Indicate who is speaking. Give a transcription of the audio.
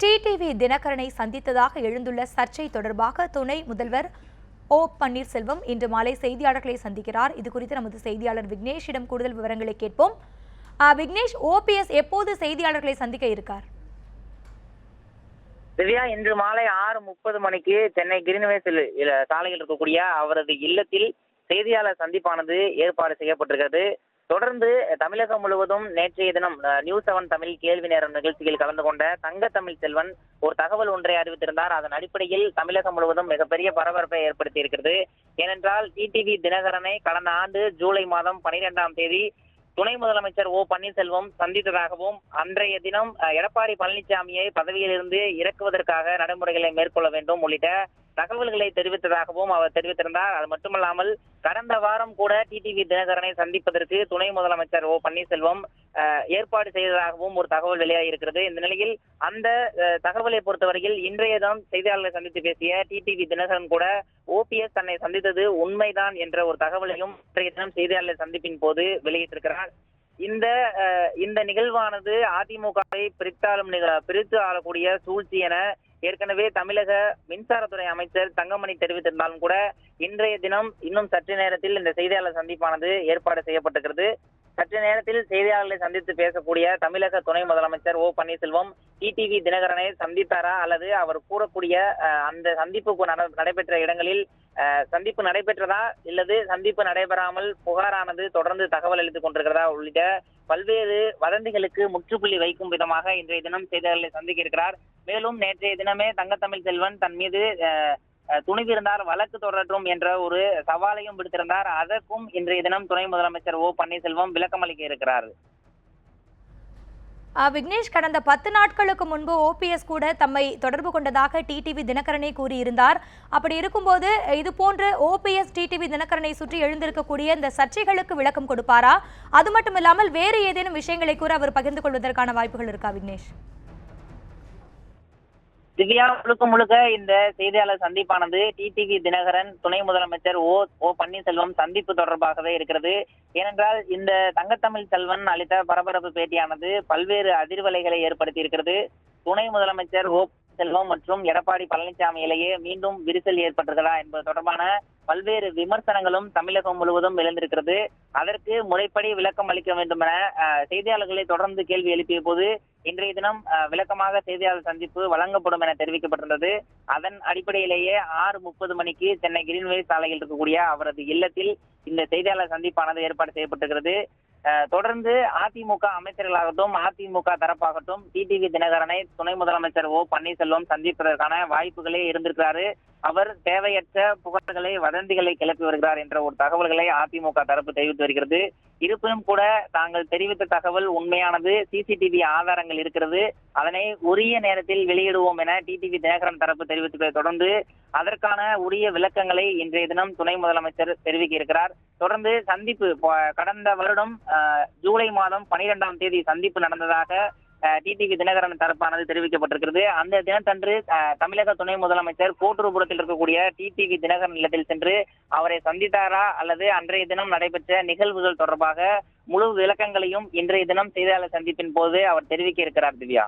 Speaker 1: TTV தினகரனை சந்தித்ததாக எழுந்துள்ள சர்ச்சை தொடர்பாக துணை முதல்வர் ஓ பன்னீர்செல்வம் இன்று மாலை செய்தியாளர்களை சந்திக்கிறார். இது குறித்து நமது செய்தியாளர் விக்னேஷிடம் கூடுதல் விவரங்களை கேட்போம். விக்னேஷ் ஓபிஎஸ் எப்போது செய்தியாளர்களை சந்திக்க இருக்கார்?
Speaker 2: திவ்யா இன்று மாலை ஆறு முப்பது மணிக்கு சென்னை கிரீன்வேஸில் சாலையில் இருக்கக்கூடிய அவரது இல்லத்தில் செய்தியாளர் சந்திப்பானது ஏற்பாடு செய்யப்பட்டிருக்கிறது. தொடர்ந்து தமிழகம் முழுவதும் நேற்றைய தினம் நியூ நியூஸ் செவன் தமிழ் கேள்வி நேரம் நிகழ்ச்சியில் கலந்து கொண்ட தங்க தமிழ் செல்வன் ஒரு தகவல் ஒன்றை அறிவித்திருந்தார். அதன் அடிப்படையில் தமிழகம் முழுவதும் மிகப்பெரிய பரபரப்பை ஏற்படுத்தி இருக்கிறது ஏனென்றால் டிடிவி தினகரனை கடந்த ஆண்டு ஜூலை மாதம் பனிரெண்டாம் தேதி துணை முதலமைச்சர் ஓ பன்னீர்செல்வம் சந்தித்ததாகவும் அன்றைய தினம் எடப்பாடி பழனிசாமியை பதவியிலிருந்து இறக்குவதற்காக நடைமுறைகளை மேற்கொள்ள வேண்டும் உள்ளிட்ட தகவல்களை தெரிவித்ததாகவும் அவர் தெரிவித்திருந்தார். அது மட்டுமல்லாமல் கடந்த வாரம் கூட டிடிவி தினகரனை சந்திப்பதற்கு துணை முதலமைச்சர் ஓ பன்னீர்செல்வம் ஏற்பாடு செய்ததாகவும் ஒரு தகவல் வெளியாகி இருக்கிறது இந்த நிலையில் அந்த தகவலை பொறுத்தவரையில் இன்றைய தான் செய்தியாளர்களை சந்தித்து பேசிய டிடிவி தினகரன் கூட ஓபிஎஸ் தன்னை சந்தித்தது உண்மைதான் என்ற ஒரு தகவலையும் இன்றைய தினம் செய்தியாளர் சந்திப்பின் போது வெளியிட்டிருக்கிறார். இந்த இந்த நிகழ்வானது அதிமுகவை பிரித்தாளும் பிரித்து ஆளக்கூடிய சூழ்ச்சி என ஏற்கனவே தமிழக மின்சாரத்துறை அமைச்சர் தங்கமணி தெரிவித்திருந்தாலும் கூட இன்றைய தினம் இன்னும் சற்று நேரத்தில் இந்த செய்தியாளர் சந்திப்பானது ஏற்பாடு செய்யப்பட்டிருக்கிறது. சற்று நேரத்தில் செய்தியாளர்களை சந்தித்து பேசக்கூடிய தமிழக துணை முதலமைச்சர் ஓ பன்னீர்செல்வம் டிடிவி தினகரனை சந்தித்தாரா அல்லது அவர் கூறக்கூடிய அஹ், அந்த சந்திப்பு நடைபெற்ற இடங்களில் அஹ், சந்திப்பு நடைபெற்றதா இல்லது சந்திப்பு நடைபெறாமல் புகாரானது தொடர்ந்து தகவல் அளித்துக் கொண்டிருக்கிறதா உள்ளிட்ட பல்வேறு வதந்திகளுக்கு முற்றுப்புள்ளி வைக்கும் விதமாக இன்றைய தினம் செய்தியாளர்களை சந்திக்க இருக்கிறார். மேலும் நேற்றைய தினமே தங்கத்தமிழ் செல்வன் தன் மீது அஹ், துணிவிருந்தார் வழக்கு தொடரட்டும் என்ற ஒரு சவாலையும் விடுத்திருந்தார். அதற்கும் இன்றைய தினம் துணை முதலமைச்சர் ஓ பன்னீர்செல்வம் விளக்கமளிக்க இருக்கிறார்.
Speaker 1: விக்னேஷ் கடந்த பத்து நாட்களுக்கு முன்பு ஓபிஎஸ் கூட தம்மை தொடர்பு கொண்டதாக டிடிவி தினகரனை கூறியிருந்தார். அப்படி இருக்கும்போது இது போன்று ஓபிஎஸ் டிடிவி தினகரனை சுற்றி எழுந்திருக்கக்கூடிய இந்த சர்ச்சைகளுக்கு விளக்கம் கொடுப்பாரா? அது மட்டும் இல்லாமல் வேறு ஏதேனும் விஷயங்களை கூற அவர் பகிர்ந்து கொள்வதற்கான வாய்ப்புகள் இருக்கா விக்னேஷ்?
Speaker 2: திவ்யா முழுக்க முழுக்க இந்த செய்தியாளர் சந்திப்பானது டிடிவி தினகரன் துணை முதலமைச்சர் ஓ ஓ பன்னீர்செல்வம் சந்திப்பு தொடர்பாகவே இருக்கிறது. ஏனென்றால் இந்த தங்கத்தமிழ் செல்வன் அளித்த பரபரப்பு பேட்டியானது பல்வேறு அதிர்வலைகளை ஏற்படுத்தி இருக்கிறது துணை முதலமைச்சர் ஓ செல்வம் மற்றும் எடப்பாடி பழனிசாமியிலேயே மீண்டும் விரிசல் ஏற்பட்டிருக்கிறதா என்பது தொடர்பான பல்வேறு விமர்சனங்களும் தமிழகம் முழுவதும் எழுந்திருக்கிறது. அதற்கு முறைப்படி விளக்கம் அளிக்க வேண்டும் என செய்தியாளர்களை தொடர்ந்து கேள்வி எழுப்பிய போது இன்றைய தினம் விளக்கமாக செய்தியாளர் சந்திப்பு வழங்கப்படும் என தெரிவிக்கப்பட்டிருந்தது. அதன் அடிப்படையிலேயே ஆறு முப்பது மணிக்கு சென்னை கிரீன்வே சாலையில் இருக்கக்கூடிய அவரது இல்லத்தில் இந்த செய்தியாளர் சந்திப்பானது ஏற்பாடு செய்யப்பட்டிருக்கிறது. தொடர்ந்து அதிமுக அமைச்சர்களாகட்டும் அதிமுக தரப்பாகட்டும் டிடிவி தினகரனை துணை முதலமைச்சர் ஓ பன்னீர்செல்வம் சந்திப்பதற்கான வாய்ப்புகளே இருந்திருக்கிறாரு. அவர் தேவையற்ற புகார்களை வதந்திகளை கிளப்பி வருகிறார் என்ற ஒரு தகவல்களை அதிமுக தரப்பு தெரிவித்து வருகிறது. இருப்பினும் கூட தாங்கள் தெரிவித்த தகவல் உண்மையானது. சிசிடிவி ஆதாரங்கள் இருக்கிறது. அதனை உரிய நேரத்தில் வெளியிடுவோம் என டிடிவி தினகரன் தரப்பு தெரிவித்ததை தொடர்ந்து அதற்கான உரிய விளக்கங்களை இன்றைய தினம் துணை முதலமைச்சர் தெரிவிக்க இருக்கிறார் தொடர்ந்து சந்திப்பு கடந்த வருடம் ஜூலை மாதம் பனிரெண்டாம் தேதி சந்திப்பு நடந்ததாக டிடிவி தினகரன் தரப்பானது தெரிவிக்கப்பட்டிருக்கிறது. அந்த தினத்தன்று தமிழக துணை முதலமைச்சர் கோட்டூர்புரத்தில் இருக்கக்கூடிய டிடிவி தினகரன் இல்லத்தில் சென்று அவரை சந்தித்தாரா அல்லது அன்றைய தினம் நடைபெற்ற நிகழ்வுகள் தொடர்பாக முழு விளக்கங்களையும் இன்றைய தினம் செய்தியாளர் சந்திப்பின் போது அவர் தெரிவிக்க இருக்கிறார் திவ்யா.